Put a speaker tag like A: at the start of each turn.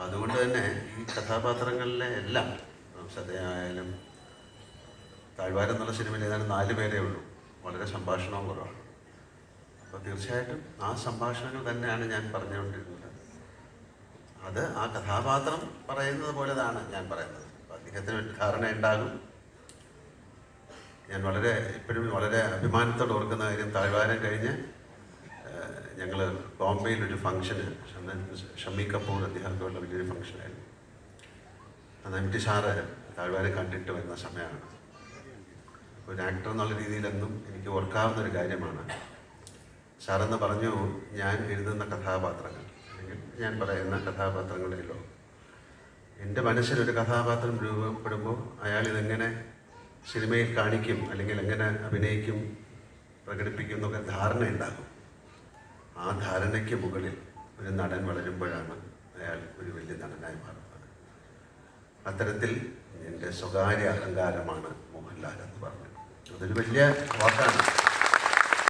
A: അപ്പം അതുകൊണ്ട് തന്നെ ഈ കഥാപാത്രങ്ങളിലെ എല്ലാം ശ്രദ്ധയായാലും താഴ്വാരം എന്നുള്ള സിനിമയിൽ ഏതാണ്ട് നാല് പേരേ ഉള്ളൂ. വളരെ സംഭാഷണവും കുറവാണ്. അപ്പോൾ തീർച്ചയായിട്ടും ആ സംഭാഷണങ്ങൾ തന്നെയാണ് ഞാൻ പറഞ്ഞുകൊണ്ടിരുന്നത്. അത് ആ കഥാപാത്രം പറയുന്നത് പോലെതാണ് ഞാൻ പറയുന്നത്. അപ്പോൾ അദ്ദേഹത്തിന് ഒരു ധാരണ ഉണ്ടാകും. ഞാൻ വളരെ ഇപ്പോഴും വളരെ അഭിമാനത്തോടെ ഓർക്കുന്ന കാര്യം താഴ്വാരം കഴിഞ്ഞ് ബോംബെയിൽ ഒരു ഫംഗ്ഷന് ഷമ്മി കപൂർ അദ്ദേഹത്തോടുള്ള വലിയൊരു ഫംഗ്ഷനായിരുന്നു. അന്ന് എം ടി സാറ് താഴ്വാരെ കണ്ടിട്ട് വരുന്ന സമയമാണ്. ഒരു ആക്ടർ എന്നുള്ള രീതിയിലെന്നും എനിക്ക് ഓർക്കാവുന്ന ഒരു കാര്യമാണ്. സാറെന്ന് പറഞ്ഞു ഞാൻ എഴുതുന്ന കഥാപാത്രങ്ങൾ അല്ലെങ്കിൽ ഞാൻ പറയുന്ന കഥാപാത്രങ്ങളിലോ എന്റെ മനസ്സിലൊരു കഥാപാത്രം രൂപപ്പെടുമ്പോൾ അയാൾ ഇതെങ്ങനെ സിനിമയിൽ കാണിക്കും അല്ലെങ്കിൽ എങ്ങനെ അഭിനയിക്കും പ്രകടിപ്പിക്കും എന്നൊക്കെ ധാരണ ഉണ്ടാകും ആ ധാരണയ്ക്ക് മുകളിൽ ഒരു നടൻ വളരുമ്പോഴാണ് അയാൾ ഒരു വലിയ നടനായി മാറുന്നത്. അത്തരത്തിൽ എന്റെ സ്വകാര്യ അഹങ്കാരമാണ് മോഹൻലാൽ എന്ന് പറഞ്ഞത് അതൊരു വലിയ വാക്കാണ്.